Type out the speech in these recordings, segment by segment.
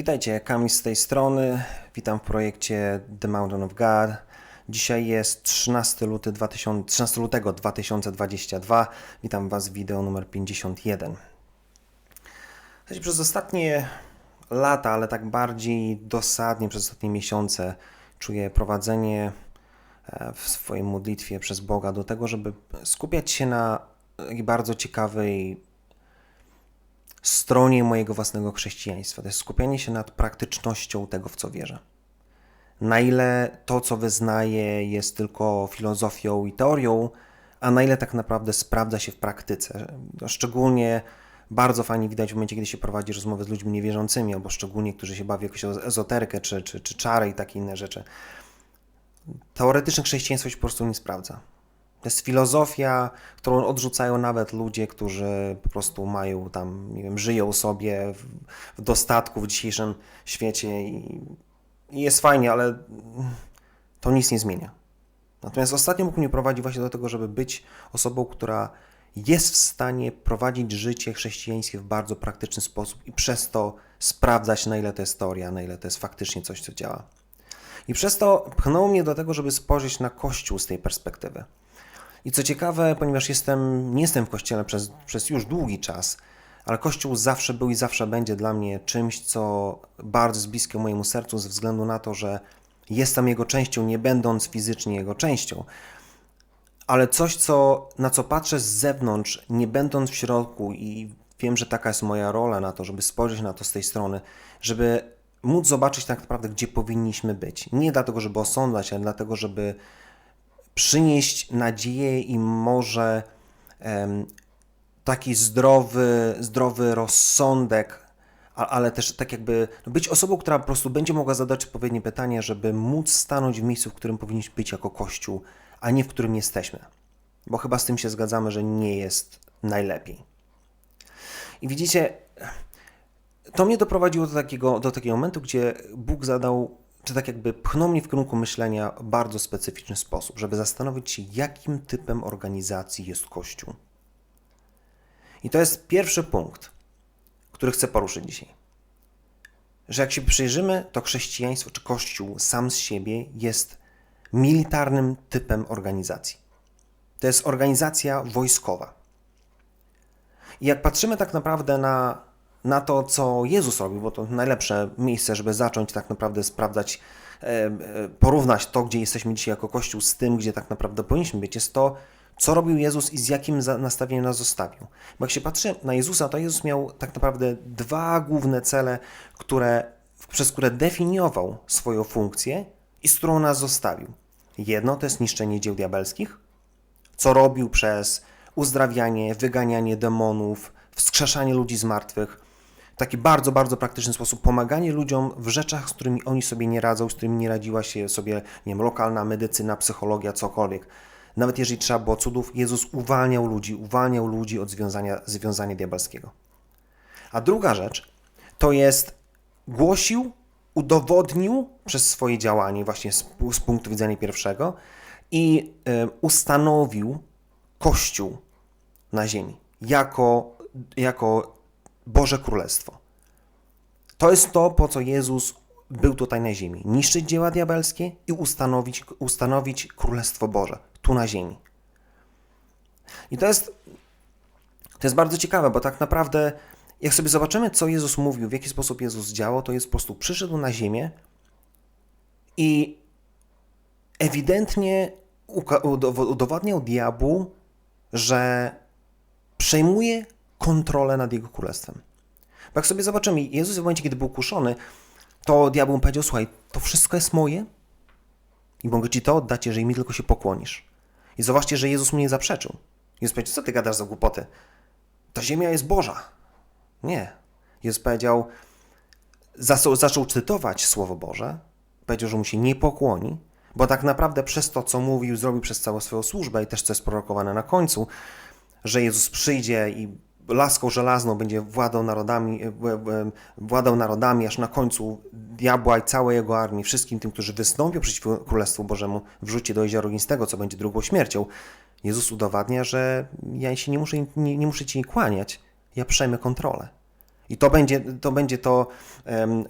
Witajcie, Kamil z tej strony. Witam w projekcie The Mountain of God. Dzisiaj jest 13, luty 2000, 13 lutego 2022. Witam Was w wideo numer 51. Słuchajcie, Przez ostatnie lata, ale tak bardziej dosadnie przez ostatnie miesiące czuję prowadzenie e, w swojej modlitwie przez Boga do tego, żeby skupiać się na bardzo ciekawej stronie mojego własnego chrześcijaństwa. To jest skupianie się nad praktycznością tego, w co wierzę. Na ile to, co wyznaję, jest tylko filozofią i teorią, a na ile tak naprawdę sprawdza się w praktyce. Szczególnie bardzo fajnie widać w momencie, kiedy się prowadzi rozmowy z ludźmi niewierzącymi, albo szczególnie, którzy się bawią jakąś ezoterykę, czy, czy, czy czary i takie inne rzeczy. Teoretyczne chrześcijaństwo się po prostu nie sprawdza. To jest filozofia, którą odrzucają nawet ludzie, którzy po prostu mają tam, nie wiem, żyją sobie w, dostatku w dzisiejszym świecie i, i jest fajnie, ale to nic nie zmienia. Natomiast ostatnio Bóg mnie prowadzi właśnie do tego, żeby być osobą, która jest w stanie prowadzić życie chrześcijańskie w bardzo praktyczny sposób i przez to sprawdzać, na ile to jest teoria, na ile to jest faktycznie coś, co działa. I przez to pchnęło mnie do tego, żeby spojrzeć na Kościół z tej perspektywy. I co ciekawe, ponieważ jestem, nie jestem w kościele przez, przez już długi czas, ale Kościół zawsze był i zawsze będzie dla mnie czymś, co bardzo jest bliskie mojemu sercu, ze względu na to, że jestem jego częścią, nie będąc fizycznie jego częścią. Ale coś, co, na co patrzę z zewnątrz, nie będąc w środku, i wiem, że taka jest moja rola na to, żeby spojrzeć na to z tej strony, żeby móc zobaczyć tak naprawdę, gdzie powinniśmy być. Nie dlatego, żeby osądzać, ale dlatego, żeby przynieść nadzieję i może taki zdrowy, zdrowy rozsądek, ale też tak jakby no być osobą, która po prostu będzie mogła zadać odpowiednie pytanie, żeby móc stanąć w miejscu, w którym powinniśmy być jako Kościół, a nie w którym jesteśmy. Bo chyba z tym się zgadzamy, że nie jest najlepiej. I widzicie, to mnie doprowadziło do takiego, do takiego momentu, gdzie Bóg zadał, czy tak jakby pchnął mnie w kierunku myślenia w bardzo specyficzny sposób, żeby zastanowić się, jakim typem organizacji jest Kościół. I to jest pierwszy punkt, który chcę poruszyć dzisiaj. Że jak się przyjrzymy, to chrześcijaństwo czy Kościół sam z siebie jest militarnym typem organizacji. To jest organizacja wojskowa. I jak patrzymy tak naprawdę na, na to, co Jezus robił, bo to najlepsze miejsce, żeby zacząć tak naprawdę sprawdzać, e, e, porównać to, gdzie jesteśmy dzisiaj jako Kościół, z tym, gdzie tak naprawdę powinniśmy być, jest to, co robił Jezus i z jakim nastawieniem nas zostawił. Bo jak się patrzy na Jezusa, to Jezus miał tak naprawdę dwa główne cele, które, przez które definiował swoją funkcję i z którą nas zostawił. Jedno to jest niszczenie dzieł diabelskich, co robił przez uzdrawianie, wyganianie demonów, wskrzeszanie ludzi z martwych. Taki bardzo, bardzo praktyczny sposób pomaganie ludziom w rzeczach, z którymi oni sobie nie radzą, z którymi nie radziła się sobie, nie wiem, lokalna medycyna, psychologia, cokolwiek. Nawet jeżeli trzeba było cudów, Jezus uwalniał ludzi, uwalniał ludzi od związania, związania diabelskiego. A druga rzecz to jest głosił, udowodnił przez swoje działanie, właśnie z, z punktu widzenia pierwszego, i y, ustanowił Kościół na ziemi jako, jako Boże Królestwo. To jest to, po co Jezus był tutaj na ziemi. Niszczyć dzieła diabelskie i ustanowić, ustanowić Królestwo Boże tu na ziemi. I to jest, to jest bardzo ciekawe, bo tak naprawdę, jak sobie zobaczymy, co Jezus mówił, w jaki sposób Jezus działał, to jest po prostu przyszedł na ziemię i ewidentnie udowadniał diabłu, że przejmuje kontrolę nad jego królestwem. Bo jak sobie zobaczymy, Jezus w momencie, kiedy był kuszony, to diabeł powiedział, słuchaj, to wszystko jest moje i mogę ci to oddać, jeżeli mi tylko się pokłonisz. I zobaczcie, że Jezus mu nie zaprzeczył. Jezus powiedział, co ty gadasz za głupoty? Ta ziemia jest Boża. Nie. Jezus powiedział, zaczął, zaczął cytować Słowo Boże, powiedział, że mu się nie pokłoni, bo tak naprawdę przez to, co mówił, zrobił przez całą swoją służbę i też co jest prorokowane na końcu, że Jezus przyjdzie i laską żelazną będzie władał narodami, e, e, władał narodami, aż na końcu diabła i całej jego armii, wszystkim tym, którzy wystąpią przeciwko Królestwu Bożemu, wrzuci do jeziora ognistego, co będzie drugą śmiercią. Jezus udowadnia, że ja się nie muszę, nie, nie muszę ci kłaniać, ja przejmę kontrolę. I to będzie to, będzie to,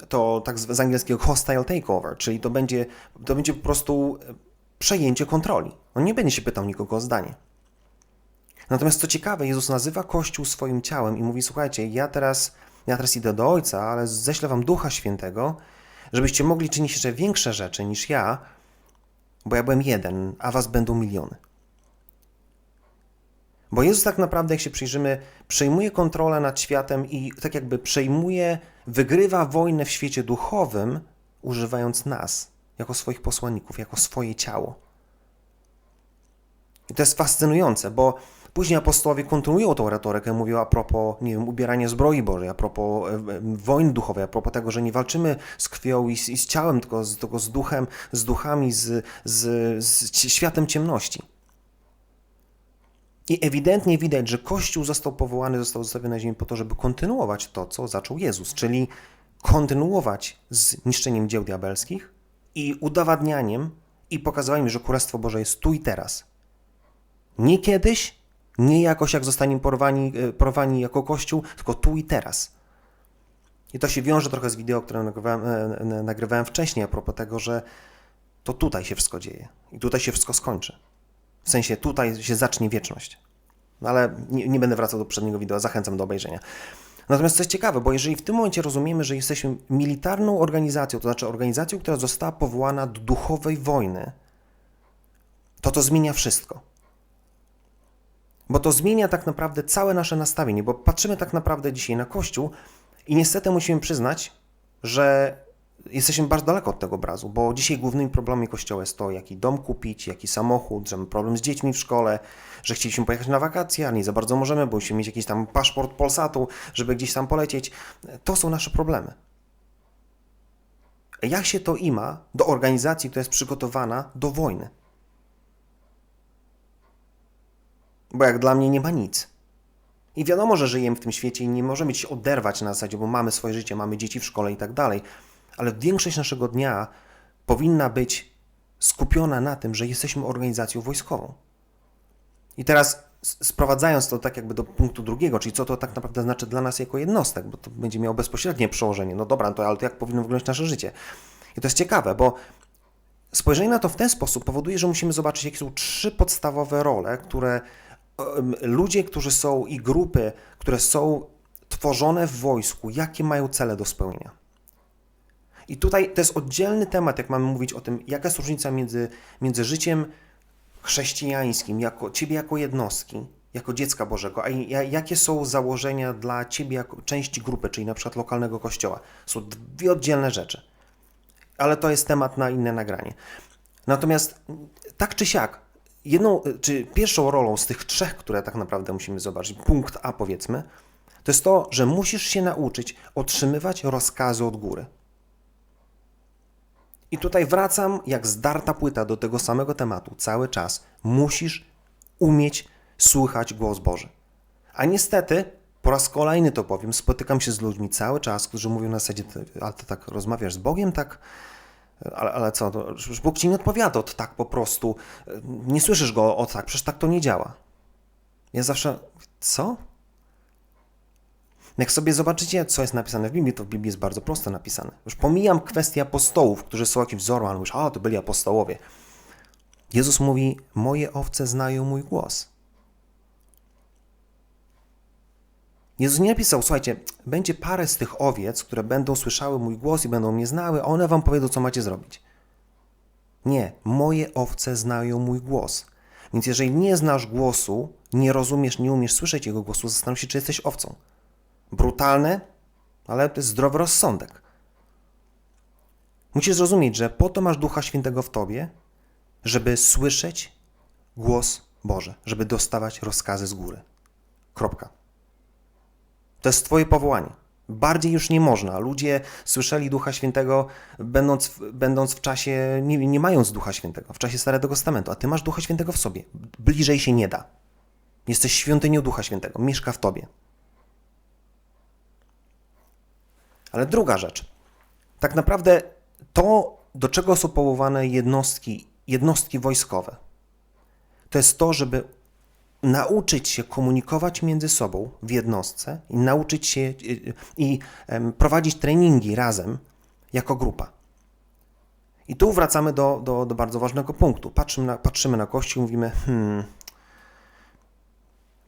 to tak z z angielskiego hostile takeover, czyli to będzie, to będzie po prostu przejęcie kontroli. On nie będzie się pytał nikogo o zdanie. Natomiast co ciekawe, Jezus nazywa Kościół swoim ciałem i mówi: Słuchajcie, ja teraz, ja teraz idę do Ojca, ale ześlę wam Ducha Świętego, żebyście mogli czynić jeszcze większe rzeczy niż ja, bo ja byłem jeden, a was będą miliony. Bo Jezus tak naprawdę, jak się przyjrzymy, przejmuje kontrolę nad światem i tak jakby przejmuje, wygrywa wojnę w świecie duchowym, używając nas jako swoich posłanników, jako swoje ciało. I to jest fascynujące, bo później apostołowie kontynuują tą retorykę, mówią a propos, nie wiem, ubierania zbroi Bożej, a propos e, e, wojny duchowej, a propos tego, że nie walczymy z krwią i z, i z ciałem, tylko z, tylko z duchem, z duchami, z, z, z światem ciemności. I ewidentnie widać, że Kościół został powołany, został zostawiony na ziemi po to, żeby kontynuować to, co zaczął Jezus, czyli kontynuować z niszczeniem dzieł diabelskich i udowadnianiem i pokazywaniem, że Królestwo Boże jest tu i teraz. Nie kiedyś, nie jakoś jak zostaniemy porwani, e, porwani jako Kościół, tylko tu i teraz. I to się wiąże trochę z wideo, które nagrywałem, e, nagrywałem wcześniej a propos tego, że to tutaj się wszystko dzieje i tutaj się wszystko skończy. W sensie tutaj się zacznie wieczność. No ale nie, nie będę wracał do poprzedniego wideo, zachęcam do obejrzenia. Natomiast co jest ciekawe, bo jeżeli w tym momencie rozumiemy, że jesteśmy militarną organizacją, to znaczy organizacją, która została powołana do duchowej wojny, to to zmienia wszystko. Bo to zmienia tak naprawdę całe nasze nastawienie, bo patrzymy tak naprawdę dzisiaj na Kościół i niestety musimy przyznać, że jesteśmy bardzo daleko od tego obrazu, bo dzisiaj głównymi problemami Kościoła jest to, jaki dom kupić, jaki samochód, że mamy problem z dziećmi w szkole, że chcieliśmy pojechać na wakacje, ale nie za bardzo możemy, bo musimy mieć jakiś tam paszport Polsatu, żeby gdzieś tam polecieć. To są nasze problemy. Jak się to ima do organizacji, która jest przygotowana do wojny? Bo jak dla mnie nie ma nic. I wiadomo, że żyjemy w tym świecie i nie możemy się oderwać na zasadzie, bo mamy swoje życie, mamy dzieci w szkole i tak dalej ale większość naszego dnia powinna być skupiona na tym, że jesteśmy organizacją wojskową. I teraz sprowadzając to tak jakby do punktu drugiego, czyli co to tak naprawdę znaczy dla nas jako jednostek, bo to będzie miało bezpośrednie przełożenie. No dobra, no to ale to jak powinno wyglądać nasze życie? I to jest ciekawe, bo spojrzenie na to w ten sposób powoduje, że musimy zobaczyć, jakie są trzy podstawowe role, które ludzie, którzy są i grupy, które są tworzone w wojsku, jakie mają cele do spełnienia. I tutaj to jest oddzielny temat, jak mamy mówić o tym, jaka jest różnica między, między życiem chrześcijańskim, jako, ciebie jako jednostki, jako dziecka Bożego, a jakie są założenia dla ciebie jako części grupy, czyli na przykład lokalnego kościoła. Są dwie oddzielne rzeczy. Ale to jest temat na inne nagranie. Natomiast tak czy siak, jedną, czy pierwszą rolą z tych trzech, które tak naprawdę musimy zobaczyć, punkt A powiedzmy, to jest to, że musisz się nauczyć otrzymywać rozkazy od góry. I tutaj wracam jak zdarta płyta do tego samego tematu cały czas. Musisz umieć słuchać głos Boży. A niestety, po raz kolejny to powiem, spotykam się z ludźmi cały czas, którzy mówią na zasadzie, ale ty tak rozmawiasz z Bogiem, tak? Ale, ale co, to, Bóg ci nie odpowiada od tak po prostu. Nie słyszysz go od tak, przecież tak to nie działa. Ja zawsze, co? Jak sobie zobaczycie, co jest napisane w Biblii, to w Biblii jest bardzo prosto napisane. Już pomijam kwestię apostołów, którzy są jakimś wzorem, ale mówisz, a to byli apostołowie. Jezus mówi, moje owce znają mój głos. Jezus nie napisał, słuchajcie, będzie parę z tych owiec, które będą słyszały mój głos i będą mnie znały, a one wam powiedzą, co macie zrobić. Nie, moje owce znają mój głos. Więc jeżeli nie znasz głosu, nie rozumiesz, nie umiesz słyszeć jego głosu, zastanów się, czy jesteś owcą brutalne, ale to jest zdrowy rozsądek. Musisz zrozumieć, że po to masz Ducha Świętego w tobie, żeby słyszeć głos Boży, żeby dostawać rozkazy z góry. Kropka. To jest Twoje powołanie. Bardziej już nie można. Ludzie słyszeli Ducha Świętego, będąc, będąc w czasie, nie, nie mając Ducha Świętego, w czasie Starego Testamentu, a Ty masz Ducha Świętego w sobie. Bliżej się nie da. Jesteś świątynią Ducha Świętego, mieszka w Tobie. Ale druga rzecz. Tak naprawdę to, do czego są powołane jednostki, jednostki wojskowe, to jest to, żeby nauczyć się komunikować między sobą w jednostce i nauczyć się y, y, i prowadzić treningi razem jako grupa. I tu wracamy do, do, do bardzo ważnego punktu. Patrzymy na, patrzymy na Kościół i mówimy, hmm,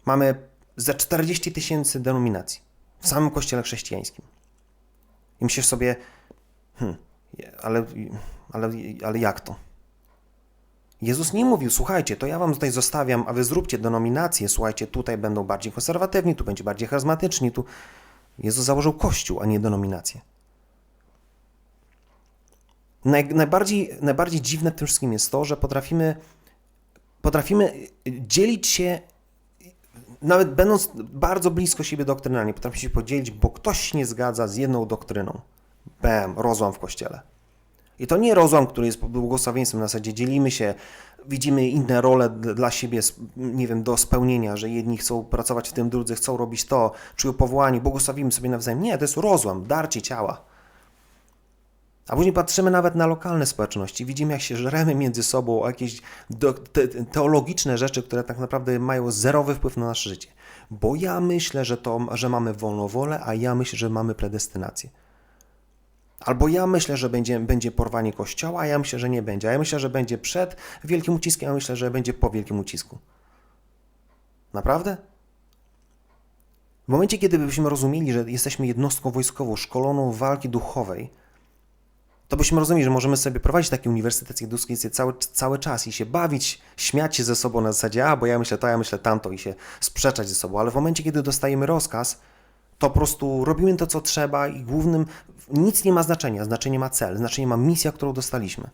mamy ze 40 tysięcy denominacji w samym Kościele chrześcijańskim. I myślisz sobie, hmm, ale, ale, ale jak to? Jezus nie mówił, słuchajcie, to ja wam tutaj zostawiam, a wy zróbcie denominację, słuchajcie, tutaj będą bardziej konserwatywni, tu będzie bardziej charyzmatyczni, tu... Jezus założył Kościół, a nie denominację. Naj, najbardziej, najbardziej dziwne w tym wszystkim jest to, że potrafimy, potrafimy dzielić się, nawet będąc bardzo blisko siebie doktrynalnie, potrafimy się podzielić, bo ktoś nie zgadza z jedną doktryną. Bam, rozłam w kościele. I to nie rozłam, który jest błogosławieństwem na zasadzie dzielimy się, widzimy inne role dla siebie, nie wiem, do spełnienia, że jedni chcą pracować w tym, drudzy chcą robić to, czują powołanie, błogosławimy sobie nawzajem. Nie, to jest rozłam, darcie ciała. A później patrzymy nawet na lokalne społeczności, widzimy jak się żremy między sobą jakieś teologiczne rzeczy, które tak naprawdę mają zerowy wpływ na nasze życie. Bo ja myślę, że, to, że mamy wolną wolę, a ja myślę, że mamy predestynację. Albo ja myślę, że będzie, będzie porwanie kościoła, a ja myślę, że nie będzie. A ja myślę, że będzie przed wielkim uciskiem, a ja myślę, że będzie po wielkim ucisku. Naprawdę? W momencie, kiedy byśmy rozumieli, że jesteśmy jednostką wojskową, szkoloną w walki duchowej, to byśmy rozumieli, że możemy sobie prowadzić takie uniwersytety edukacyjne cały, cały czas i się bawić, śmiać się ze sobą na zasadzie, a bo ja myślę to, ja myślę tamto i się sprzeczać ze sobą, ale w momencie, kiedy dostajemy rozkaz, po prostu robimy to, co trzeba i głównym, nic nie ma znaczenia, znaczenie ma cel, znaczenie ma misja, którą dostaliśmy.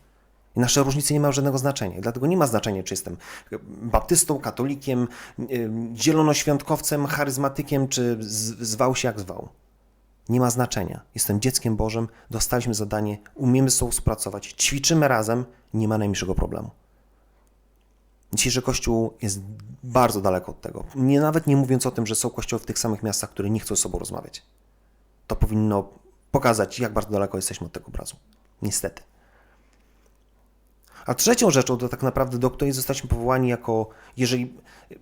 I nasze różnice nie mają żadnego znaczenia. Dlatego nie ma znaczenia, czy jestem baptystą, katolikiem, zielonoświątkowcem, charyzmatykiem, czy zwał się jak zwał. Nie ma znaczenia. Jestem dzieckiem Bożym, dostaliśmy zadanie, umiemy sobą współpracować, ćwiczymy razem, nie ma najmniejszego problemu. Dzisiejszy kościół jest bardzo daleko od tego. Nie nawet nie mówiąc o tym, że są kościoły w tych samych miastach, które nie chcą ze sobą rozmawiać. To powinno pokazać, jak bardzo daleko jesteśmy od tego obrazu. Niestety. A trzecią rzeczą, to tak naprawdę, do której zostaliśmy powołani jako, jeżeli,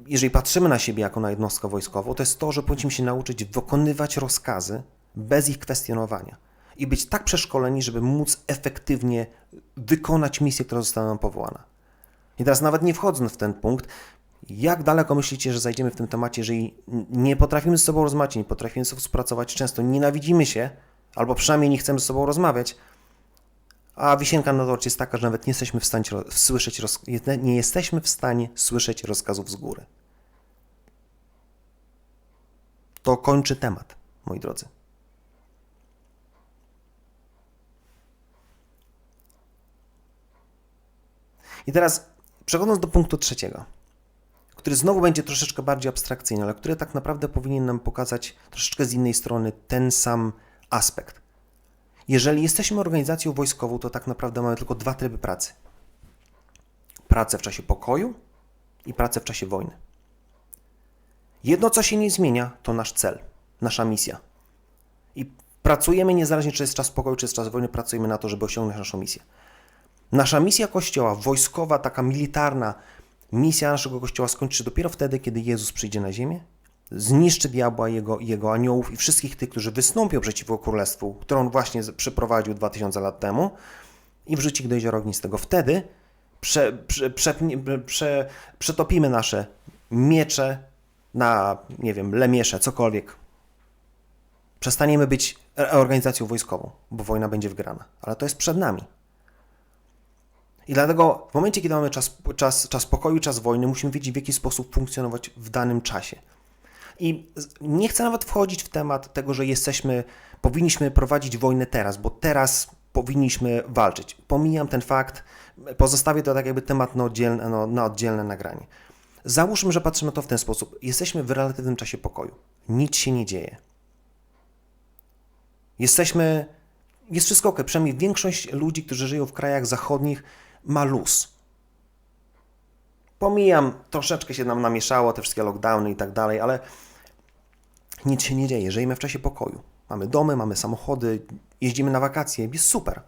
jeżeli patrzymy na siebie jako na jednostkę wojskową, to jest to, że powinniśmy się nauczyć wykonywać rozkazy bez ich kwestionowania i być tak przeszkoleni, żeby móc efektywnie wykonać misję, która została nam powołana. I teraz nawet nie wchodząc w ten punkt, jak daleko myślicie, że zajdziemy w tym temacie, jeżeli nie potrafimy z sobą rozmawiać, nie potrafimy ze sobą współpracować, często nienawidzimy się, albo przynajmniej nie chcemy z sobą rozmawiać, a wisienka na torcie jest taka, że nawet nie jesteśmy w stanie słyszeć, roz... nie jesteśmy w stanie słyszeć rozkazów z góry. To kończy temat, moi drodzy. I teraz przechodząc do punktu trzeciego, który znowu będzie troszeczkę bardziej abstrakcyjny, ale który tak naprawdę powinien nam pokazać troszeczkę z innej strony ten sam aspekt. Jeżeli jesteśmy organizacją wojskową, to tak naprawdę mamy tylko dwa tryby pracy: pracę w czasie pokoju i pracę w czasie wojny. Jedno, co się nie zmienia, to nasz cel, nasza misja. I pracujemy niezależnie, czy jest czas pokoju, czy jest czas wojny, pracujemy na to, żeby osiągnąć naszą misję. Nasza misja Kościoła, wojskowa, taka militarna misja naszego Kościoła skończy się dopiero wtedy, kiedy Jezus przyjdzie na ziemię, zniszczy diabła, jego, jego aniołów i wszystkich tych, którzy wystąpią przeciwko Królestwu, które on właśnie przeprowadził 2000 lat temu i wrzuci ich do jeziora ognistego. Wtedy prze, prze, prze, przetopimy nasze miecze na, nie wiem, lemiesze, cokolwiek. Przestaniemy być organizacją wojskową, bo wojna będzie wgrana. Ale to jest przed nami. I dlatego w momencie, kiedy mamy czas, czas, czas pokoju, czas wojny, musimy wiedzieć, w jaki sposób funkcjonować w danym czasie. I nie chcę nawet wchodzić w temat tego, że jesteśmy, powinniśmy prowadzić wojnę teraz, bo teraz powinniśmy walczyć. Pomijam ten fakt, pozostawię to tak jakby temat na oddzielne, no, na oddzielne nagranie. Załóżmy, że patrzymy na to w ten sposób. Jesteśmy w relatywnym czasie pokoju. Nic się nie dzieje. Jesteśmy, jest wszystko ok. Przynajmniej większość ludzi, którzy żyją w krajach zachodnich, ma luz. Pomijam, troszeczkę się nam namieszało, te wszystkie lockdowny i tak dalej, ale nic się nie dzieje. Żyjemy w czasie pokoju. Mamy domy, mamy samochody, jeździmy na wakacje, jest super.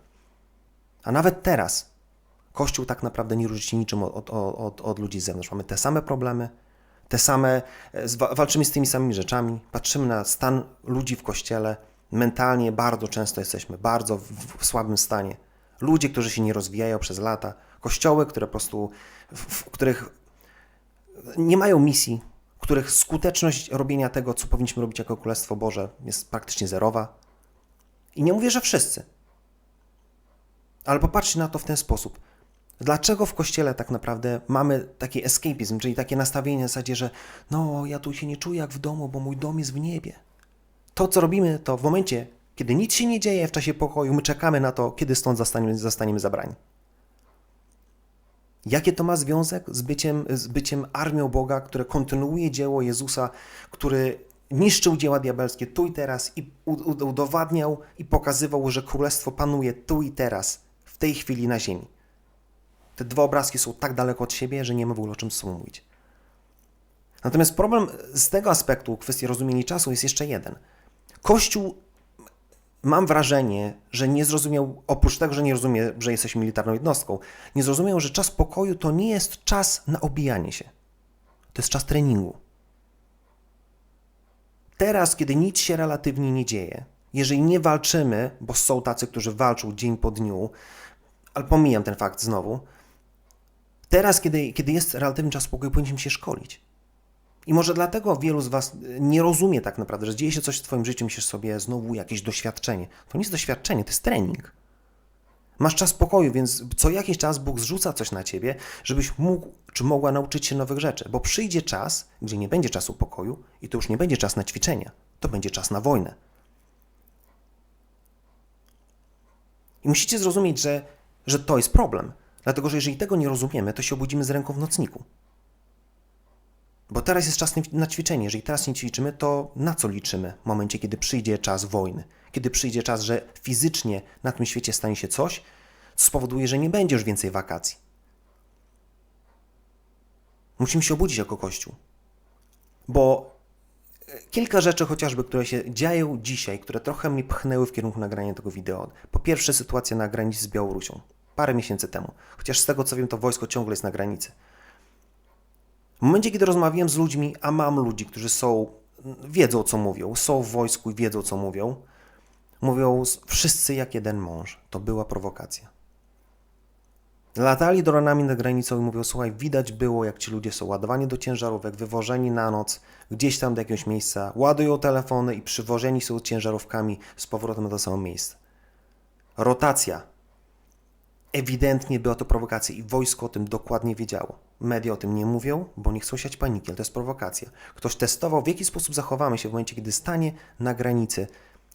A nawet teraz Kościół tak naprawdę nie różni się niczym od, od, od, od ludzi z zewnątrz. Mamy te same problemy, Te same, e, walczymy z tymi samymi rzeczami, patrzymy na stan ludzi w kościele. Mentalnie bardzo często jesteśmy bardzo w, w słabym stanie. Ludzie, którzy się nie rozwijają przez lata, kościoły, które po prostu, w, w których nie mają misji, których skuteczność robienia tego, co powinniśmy robić jako Królestwo Boże, jest praktycznie zerowa. I nie mówię, że wszyscy. Ale popatrzcie na to w ten sposób. Dlaczego w kościele tak naprawdę mamy taki escapizm, czyli takie nastawienie na zasadzie, że no, ja tu się nie czuję jak w domu, bo mój dom jest w niebie. To, co robimy, to w momencie, kiedy nic się nie dzieje w czasie pokoju, my czekamy na to, kiedy stąd zostaniemy, zostaniemy zabrani. Jakie to ma związek z byciem, z byciem armią Boga, które kontynuuje dzieło Jezusa, który niszczył dzieła diabelskie tu i teraz i udowadniał i pokazywał, że królestwo panuje tu i teraz, w tej chwili na ziemi. Te dwa obrazki są tak daleko od siebie, że nie ma w ogóle o czym sobą mówić. Natomiast problem z tego aspektu, kwestii rozumienia czasu, jest jeszcze jeden. Kościół, mam wrażenie, że nie zrozumiał, oprócz tego, że nie rozumie, że jesteśmy militarną jednostką, nie zrozumiał, że czas pokoju to nie jest czas na obijanie się. To jest czas treningu. Teraz, kiedy nic się relatywnie nie dzieje, jeżeli nie walczymy, bo są tacy, którzy walczą dzień po dniu, ale pomijam ten fakt znowu, teraz, kiedy, kiedy jest relatywny czas pokoju, powinniśmy się szkolić. I może dlatego wielu z Was nie rozumie tak naprawdę, że dzieje się coś w Twoim życiu, myślisz sobie znowu jakieś doświadczenie. To nie jest doświadczenie, to jest trening. Masz czas pokoju, więc co jakiś czas Bóg zrzuca coś na Ciebie, żebyś mógł czy mogła nauczyć się nowych rzeczy. Bo przyjdzie czas, gdzie nie będzie czasu pokoju i to już nie będzie czas na ćwiczenia, to będzie czas na wojnę. I musicie zrozumieć, że, że to jest problem. Dlatego, że jeżeli tego nie rozumiemy, to się obudzimy z ręką w nocniku. Bo teraz jest czas na ćwiczenie. Jeżeli teraz nie ćwiczymy, to na co liczymy w momencie, kiedy przyjdzie czas wojny? Kiedy przyjdzie czas, że fizycznie na tym świecie stanie się coś, co spowoduje, że nie będzie już więcej wakacji. Musimy się obudzić jako Kościół. Bo e, kilka rzeczy chociażby, które się dzieją dzisiaj, które trochę mnie pchnęły w kierunku nagrania tego wideo. Po pierwsze sytuacja na granicy z Białorusią. Parę miesięcy temu. Chociaż z tego co wiem, to wojsko ciągle jest na granicy. W momencie, kiedy rozmawiałem z ludźmi, a mam ludzi, którzy są, wiedzą co mówią, są w wojsku i wiedzą co mówią, mówią wszyscy jak jeden mąż. To była prowokacja. Latali dronami nad granicą i mówią, słuchaj, widać było, jak ci ludzie są ładowani do ciężarówek, wywożeni na noc, gdzieś tam do jakiegoś miejsca, ładują telefony i przywożeni są ciężarówkami z powrotem to samo miejsce. Rotacja. Ewidentnie była to prowokacja i wojsko o tym dokładnie wiedziało. Media o tym nie mówią, bo nie chcą siać paniki, ale to jest prowokacja. Ktoś testował, w jaki sposób zachowamy się w momencie, kiedy stanie na granicy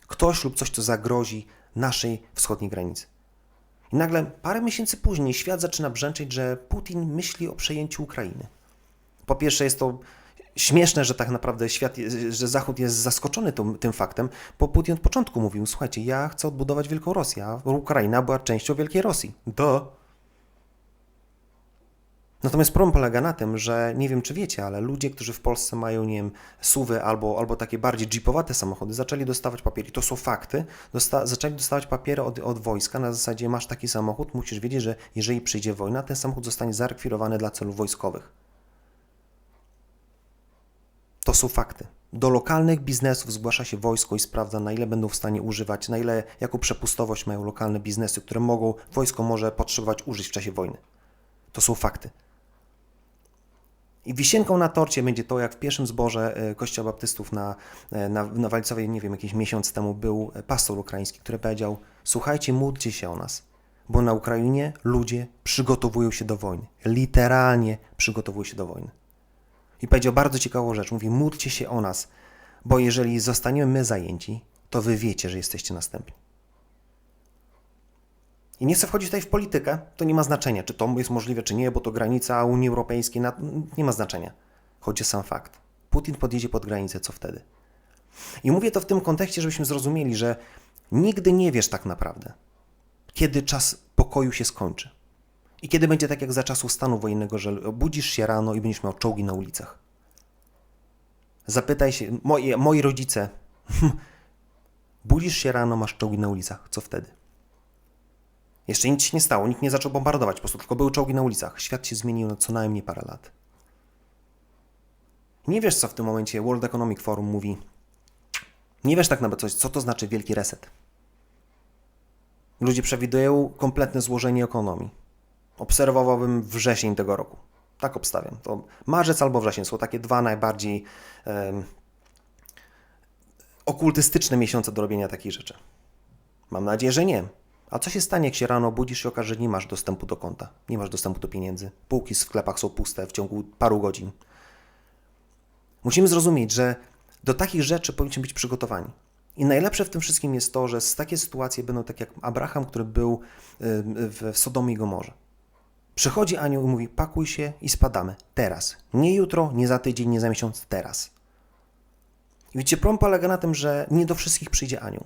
ktoś lub coś, co zagrozi naszej wschodniej granicy. I nagle parę miesięcy później świat zaczyna brzęczeć, że Putin myśli o przejęciu Ukrainy. Po pierwsze jest to śmieszne, że tak naprawdę świat, że Zachód jest zaskoczony tym, tym faktem, bo Putin od początku mówił, słuchajcie, ja chcę odbudować Wielką Rosję, a Ukraina była częścią Wielkiej Rosji. Do. Natomiast problem polega na tym, że nie wiem, czy wiecie, ale ludzie, którzy w Polsce mają, nie wiem, suwy albo, albo takie bardziej jeepowate samochody, zaczęli dostawać papiery. To są fakty. Dosta zaczęli dostawać papiery od, od wojska na zasadzie masz taki samochód, musisz wiedzieć, że jeżeli przyjdzie wojna, ten samochód zostanie zarekwirowany dla celów wojskowych. To są fakty. Do lokalnych biznesów zgłasza się wojsko i sprawdza, na ile będą w stanie używać, na ile, jaką przepustowość mają lokalne biznesy, które mogą, wojsko może potrzebować użyć w czasie wojny. To są fakty. I wisienką na torcie będzie to, jak w pierwszym zborze e, Kościoła Baptystów na, e, na, na Walcowej, nie wiem, jakiś miesiąc temu był pastor ukraiński, który powiedział: Słuchajcie, módlcie się o nas, bo na Ukrainie ludzie przygotowują się do wojny. Literalnie przygotowują się do wojny. I powiedział bardzo ciekawą rzecz. Mówi: módlcie się o nas, bo jeżeli zostaniemy my zajęci, to wy wiecie, że jesteście następni. I nie chcę wchodzić tutaj w politykę, to nie ma znaczenia, czy to jest możliwe, czy nie, bo to granica Unii Europejskiej, nie ma znaczenia. Chodzi o sam fakt. Putin podjedzie pod granicę, co wtedy? I mówię to w tym kontekście, żebyśmy zrozumieli, że nigdy nie wiesz tak naprawdę, kiedy czas pokoju się skończy. I kiedy będzie tak jak za czasów stanu wojennego, że budzisz się rano i będziesz miał czołgi na ulicach. Zapytaj się, moi, moi rodzice, budzisz się rano, masz czołgi na ulicach, co wtedy? Jeszcze nic się nie stało, nikt nie zaczął bombardować, po prostu tylko były czołgi na ulicach. Świat się zmienił na co najmniej parę lat. Nie wiesz, co w tym momencie World Economic Forum mówi. Nie wiesz tak naprawdę, coś, co to znaczy wielki reset. Ludzie przewidują kompletne złożenie ekonomii. Obserwowałbym wrzesień tego roku. Tak obstawiam. To marzec albo wrzesień są takie dwa najbardziej em, okultystyczne miesiące do robienia takich rzeczy. Mam nadzieję, że nie. A co się stanie, jak się rano obudzisz i okaże, że nie masz dostępu do konta, nie masz dostępu do pieniędzy, półki w sklepach są puste w ciągu paru godzin? Musimy zrozumieć, że do takich rzeczy powinniśmy być przygotowani. I najlepsze w tym wszystkim jest to, że takie sytuacje będą tak jak Abraham, który był w Sodomie i Gomorze. Przychodzi anioł i mówi: Pakuj się i spadamy. Teraz. Nie jutro, nie za tydzień, nie za miesiąc, teraz. I widzicie, problem polega na tym, że nie do wszystkich przyjdzie anioł.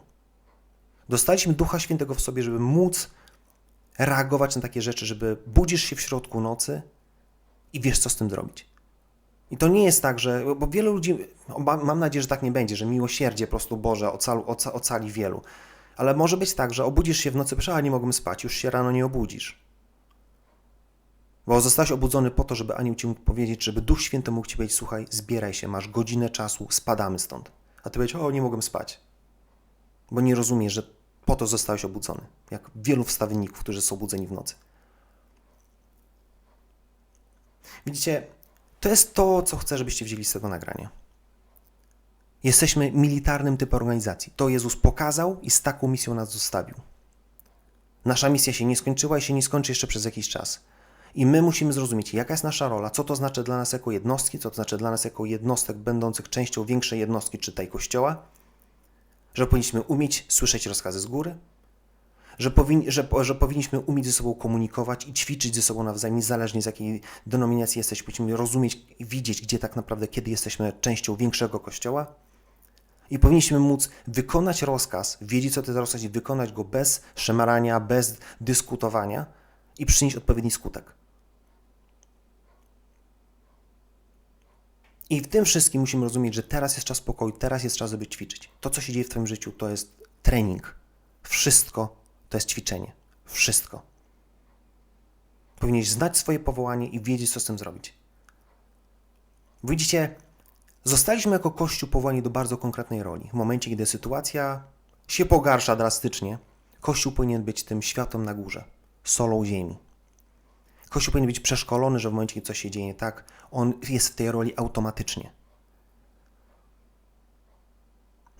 Dostaliśmy Ducha Świętego w sobie, żeby móc reagować na takie rzeczy, żeby budzisz się w środku nocy i wiesz, co z tym zrobić. I to nie jest tak, że. Bo wielu ludzi. Mam nadzieję, że tak nie będzie, że miłosierdzie po prostu Boże ocali wielu. Ale może być tak, że obudzisz się w nocy, a nie mogłem spać, już się rano nie obudzisz. Bo zostałeś obudzony po to, żeby anioł ci mógł powiedzieć, żeby Duch Święty mógł ci powiedzieć, słuchaj, zbieraj się, masz godzinę czasu, spadamy stąd. A ty powiedzieć, o, nie mogłem spać. Bo nie rozumiesz, że po to zostałeś obudzony. Jak wielu wstawienników, którzy są obudzeni w nocy. Widzicie, to jest to, co chcę, żebyście wzięli z tego nagrania. Jesteśmy militarnym typem organizacji. To Jezus pokazał i z taką misją nas zostawił. Nasza misja się nie skończyła i się nie skończy jeszcze przez jakiś czas. I my musimy zrozumieć, jaka jest nasza rola, co to znaczy dla nas jako jednostki, co to znaczy dla nas jako jednostek będących częścią większej jednostki, czytaj Kościoła, że powinniśmy umieć słyszeć rozkazy z góry, że, powin, że, że powinniśmy umieć ze sobą komunikować i ćwiczyć ze sobą nawzajem, niezależnie z jakiej denominacji jesteśmy, powinniśmy rozumieć i widzieć, gdzie tak naprawdę, kiedy jesteśmy częścią większego Kościoła. I powinniśmy móc wykonać rozkaz, wiedzieć, co to jest rozkaz i wykonać go bez szemarania, bez dyskutowania i przynieść odpowiedni skutek. I w tym wszystkim musimy rozumieć, że teraz jest czas spokoju, teraz jest czas, żeby ćwiczyć. To, co się dzieje w Twoim życiu, to jest trening. Wszystko to jest ćwiczenie. Wszystko. Powinieneś znać swoje powołanie i wiedzieć, co z tym zrobić. Widzicie, zostaliśmy jako Kościół powołani do bardzo konkretnej roli. W momencie, kiedy sytuacja się pogarsza drastycznie, Kościół powinien być tym światłem na górze, solą ziemi. Kościół powinien być przeszkolony, że w momencie, kiedy coś się dzieje tak, on jest w tej roli automatycznie.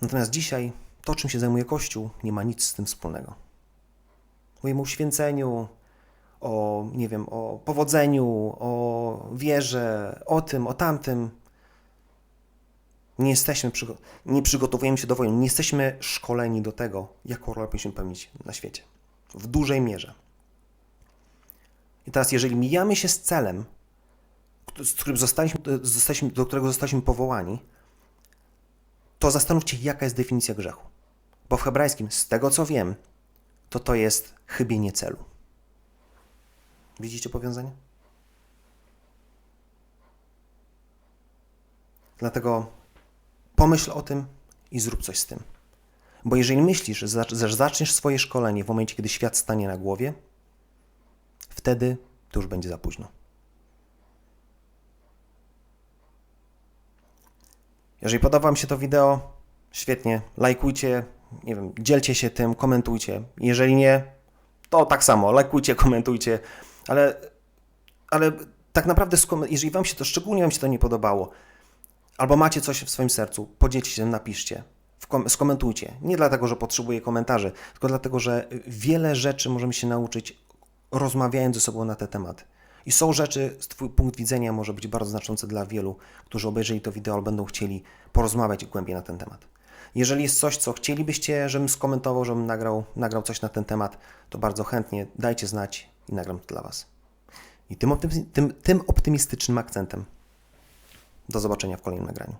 Natomiast dzisiaj to, czym się zajmuje Kościół, nie ma nic z tym wspólnego. Mówimy o uświęceniu, o, nie wiem, o powodzeniu, o wierze, o tym, o tamtym. Nie jesteśmy, nie przygotowujemy się do wojny, nie jesteśmy szkoleni do tego, jaką rolę powinniśmy pełnić na świecie. W dużej mierze. I teraz, jeżeli mijamy się z celem, z którym zostaliśmy, zostaliśmy, do którego zostaliśmy powołani, to zastanówcie, jaka jest definicja grzechu. Bo w hebrajskim, z tego co wiem, to to jest chybienie celu. Widzicie powiązanie? Dlatego pomyśl o tym i zrób coś z tym. Bo jeżeli myślisz, że zaczniesz swoje szkolenie w momencie, kiedy świat stanie na głowie, wtedy to już będzie za późno. Jeżeli podoba Wam się to wideo, świetnie, lajkujcie, nie wiem, dzielcie się tym, komentujcie. Jeżeli nie, to tak samo, lajkujcie, komentujcie, ale, ale tak naprawdę, jeżeli Wam się to, szczególnie Wam się to nie podobało, albo macie coś w swoim sercu, podzielcie się, napiszcie, skomentujcie. Nie dlatego, że potrzebuję komentarzy, tylko dlatego, że wiele rzeczy możemy się nauczyć rozmawiając ze sobą na te tematy. I są rzeczy, Twój punkt widzenia może być bardzo znaczące dla wielu, którzy obejrzeli to wideo będą chcieli porozmawiać głębiej na ten temat. Jeżeli jest coś, co chcielibyście, żebym skomentował, żebym nagrał, nagrał coś na ten temat, to bardzo chętnie dajcie znać i nagram to dla Was. I tym, tym, tym optymistycznym akcentem do zobaczenia w kolejnym nagraniu.